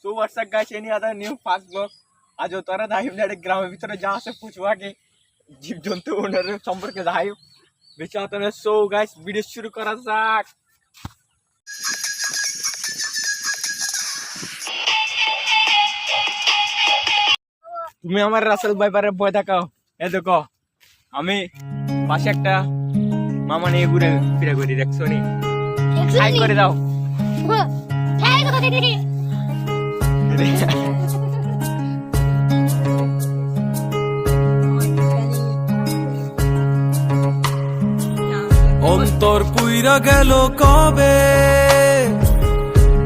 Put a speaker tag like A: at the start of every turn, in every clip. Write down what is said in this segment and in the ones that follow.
A: So WhatsApp guys any other new first blog আজ তোরা দাহিম direct গ্রামের ভিতরে যা আছে পুছবো আগে জীবজন্তু ওনার সম্পর্কে দাহিম বেশি আতনে সো গাইস ভিডিও শুরু করা যাক তুমি আমার রাসেল ভাইপারের বয় দেখাও এ দেখো আমি পাশে একটা মামা নিয়ে ঘুরে ফিরে ঘুরি দেখছ নি করে দাও
B: অন্তর পুইরা গেল কবে?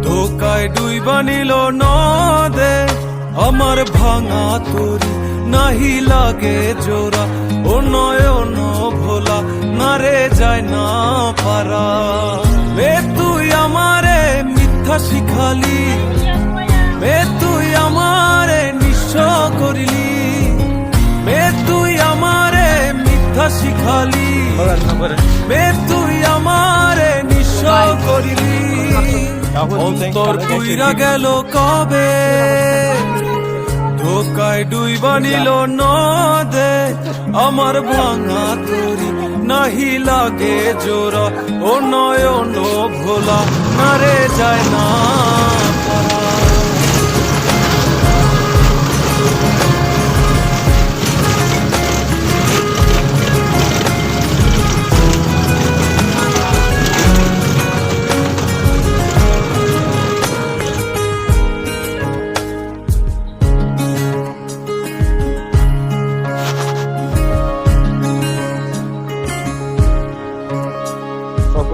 B: ধোকায় ডুইবা নিল নদে। আমার ভাঙা তরি নাহি লাগে জোরা ও নয়ন ভোলা নারে যায় না পারা। মে তুই আমারে মিথ্যা শিখালি। শিখালি বে তুই আমারে নিঃস্ব করিলি। অন্তর পুইরা গেল কবে? ধোকায় ডুইবা নিল নদে আমার ভাঙা তরি নাহি লাগে জোড়া ও নয়ন ভোলা নারে যায় না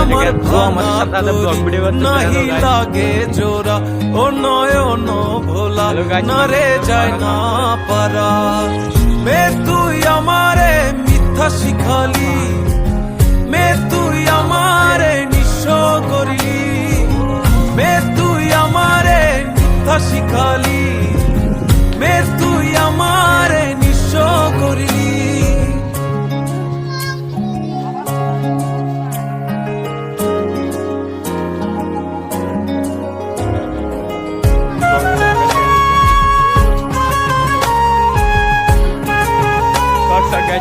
B: আমার নাহি লাগে জোড়া। ও নয়ন ভোলা না রে যায় না পারা। মে তুই আমারে মিথ্যা শিখালি। মে তুই আমারে নিঃস্ব করিলি মে তুই আমারে মিথ্যা শিখালি। মে
A: করে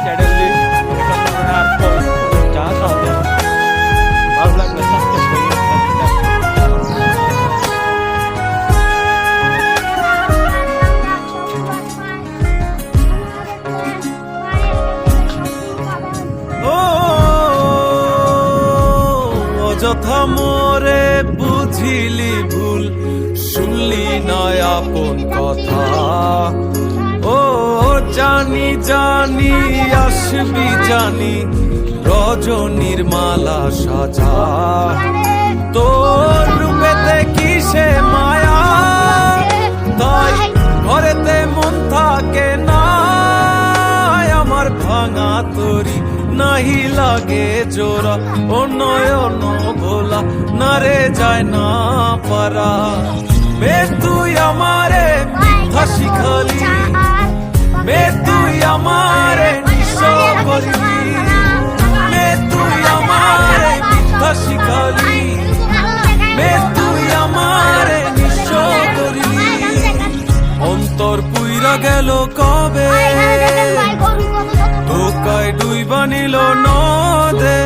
B: ও অযথা মোরে বুঝিলি ভুল শুনলি নয় আপন কথা জানি আসবি জানি রজনীর মালা সাজা। তোর রূপেতে কিসে মায়া? তাই ঘরেতে মন থাকে না। আমার ভাঙা তরি নাহি লাগে জোড়া ও নয়ন ভোলা না রে যায় না পারা। মে তুই আমারে মিথ্যা গেল কবে? ধোকায় ডুইবা নিল নদে।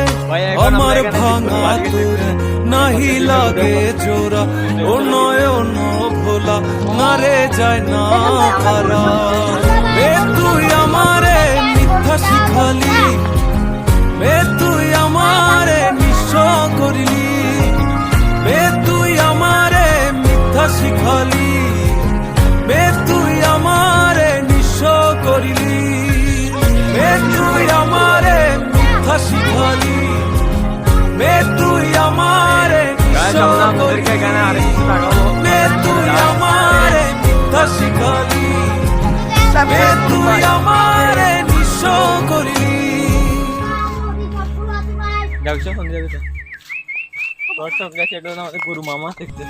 B: আমার ভাঙা তোরে নাহি লাগে জোরা ও নয় ভোলা। নারে যায় না পারা। তুই আমার মিথ্যা শিখালি তুই আমার নিঃস করলি ডাকছো ফোন
A: যাবে তো হোয়াটসঅ্যাপ গেছে এটা আমাদের গুরু মামা দেখতে